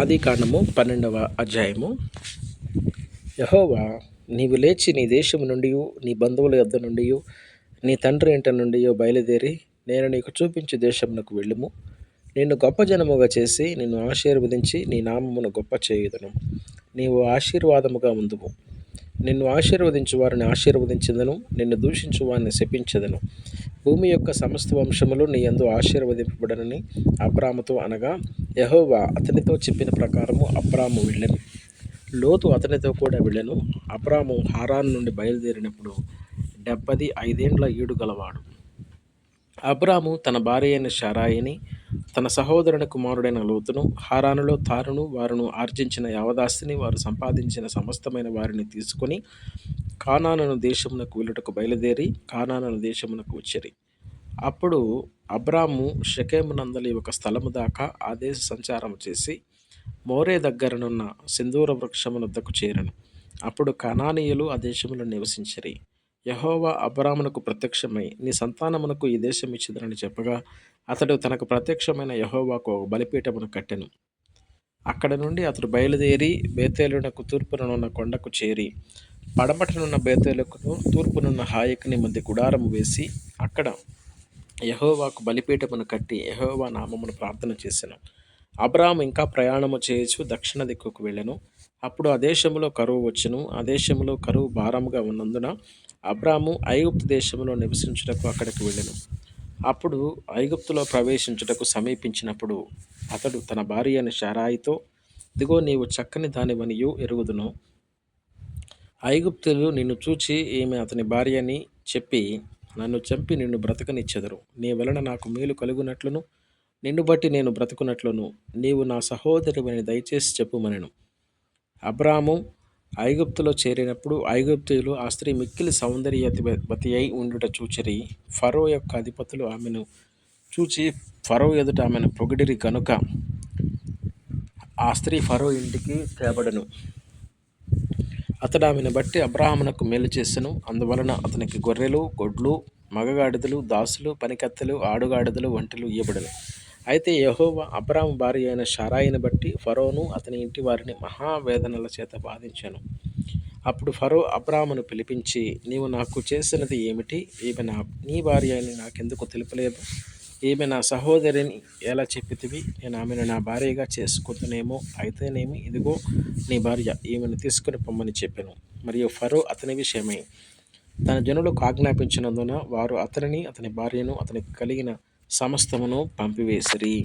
ఆది కాండము పన్నెండవ అధ్యాయము. యహోవా నీవు లేచి నీ దేశము నుండి నీ బంధువుల యొద్ద నుండి నీ తండ్రి ఇంట నుండి బయలుదేరి నేను నీకు చూపించి దేశమునకు వెళ్ళుము. నిన్ను గొప్ప జనముగా చేసి నిన్ను ఆశీర్వదించి నీ నామమును గొప్ప చేయుదును. నీవు ఆశీర్వాదముగా ఉందువు నిన్ను ఆశీర్వదించు వారిని ఆశీర్వదించదను నిన్ను దూషించు వారిని శపించదను. భూమి యొక్క సమస్త వంశములు నీ ఎందు ఆశీర్వదింపబడనని అబ్రాముతో అనగా యహోవా అతనితో చెప్పిన ప్రకారము అబ్రాము వెళ్ళెను. లోతు అతనితో కూడా వెళ్ళెను. అబ్రాము హారాన్ నుండి బయలుదేరినప్పుడు డెబ్బది ఐదేండ్ల ఈడు గలవాడు. అబ్రాము తన భార్య అయిన షారాయిని తన సహోదరుని కుమారుడైన లోతును హారానులో తారును వారును ఆర్జించిన యావదాస్తిని వారు సంపాదించిన సమస్తమైన వారిని తీసుకొని కానానను దేశమునకు వెళ్ళుటకు బయలుదేరి కానానను దేశమునకు వచ్చిరి. అప్పుడు అబ్రాము షకేమునందలి ఒక స్థలము దాకా ఆ దేశ సంచారం చేసి మోరే దగ్గరనున్న సింధూర వృక్షమునొద్దకు చేరను. అప్పుడు కనానీయులు ఆ దేశంలో నివసించరి. యహోవా అబ్రామునకు ప్రత్యక్షమై నీ సంతానమునకు ఈ దేశం ఇచ్చిదనని చెప్పగా అతడు తనకు ప్రత్యక్షమైన యహోవాకు ఒక బలిపీఠమును కట్టెను. అక్కడ నుండి అతడు బయలుదేరి బేతేలునకు తూర్పునున్న కొండకు చేరి పడమటనున్న బేతేలుకును తూర్పునున్న హాయకుని మధ్య గుడారము వేసి అక్కడ యహోవాకు బలిపీఠమును కట్టి యహోవా నామమును ప్రార్థన చేశాను అబ్రాహం ఇంకా ప్రయాణము చేయొచ్చు దక్షిణ దిక్కుకు వెళ్ళను. అప్పుడు ఆ దేశంలో కరువు వచ్చును. ఆ దేశంలో కరువు భారముగా ఉన్నందున అబ్రాము ఐగుప్తు దేశంలో నివసించుటకు అక్కడికి వెళ్ళెను. అప్పుడు ఐగుప్తులో ప్రవేశించుటకు సమీపించినప్పుడు అతడు తన భార్య అయిన షారాయితో దిగో నీవు చక్కని దానివనియు ఎరుగుదును. ఐగుప్తులు నిన్ను చూచి ఈమె అతని భార్య అని చెప్పి నన్ను చంపి నిన్ను బ్రతకనిచ్చెదరు. నీ వలన నాకు మేలు కలుగునట్లును నిన్ను బట్టి నేను బ్రతుకునట్లును. నీవు నా సహోదరివని దయచేసి చెప్పుమనెను. అబ్రాము ఐగుప్తులో చేరినప్పుడు ఐగుప్తులు ఆ స్త్రీ మిక్కిలి సౌందర్యవతి అయి ఉండుట చూచిరి. ఫరో యొక్క అధిపతులు ఆమెను చూచి ఫరో ఎదుట ఆమెను పొగిడిరి కనుక ఆ స్త్రీ ఫరో ఇంటికి తేబడను. అతడు ఆమెను బట్టి అబ్రాహ్మణకు మేలు చేసెను. అందువలన అతనికి గొర్రెలు గొడ్లు మగగాడిదలు దాసులు పనికత్తెలు ఆడుగాడిదలు వంటలు ఇవ్వబడను అయితే యహోవ అబ్రాము భార్య అయిన షారాయిని బట్టి ఫరోను అతని ఇంటి వారిని మహావేదనల చేత బాధించాను. అప్పుడు ఫరో అబ్రాహ్మను పిలిపించి నీవు నాకు చేసినది ఏమిటి? ఈమె నా నీ భార్య అని నాకెందుకు తెలుపలేదు? ఈమె నా సహోదరిని ఎలా చెప్పితివి? నేను ఆమెను నా భార్యగా చేసుకుంటునేమో అయితేనేమి? ఇదిగో నీ భార్య ఈమెను తీసుకుని పొమ్మని చెప్పాను. మరియు ఫరో అతని విషయమై తన జనులకు ఆజ్ఞాపించినందున వారు అతనిని అతని భార్యను అతనికి కలిగిన సమస్తమును పంపివేసిరి.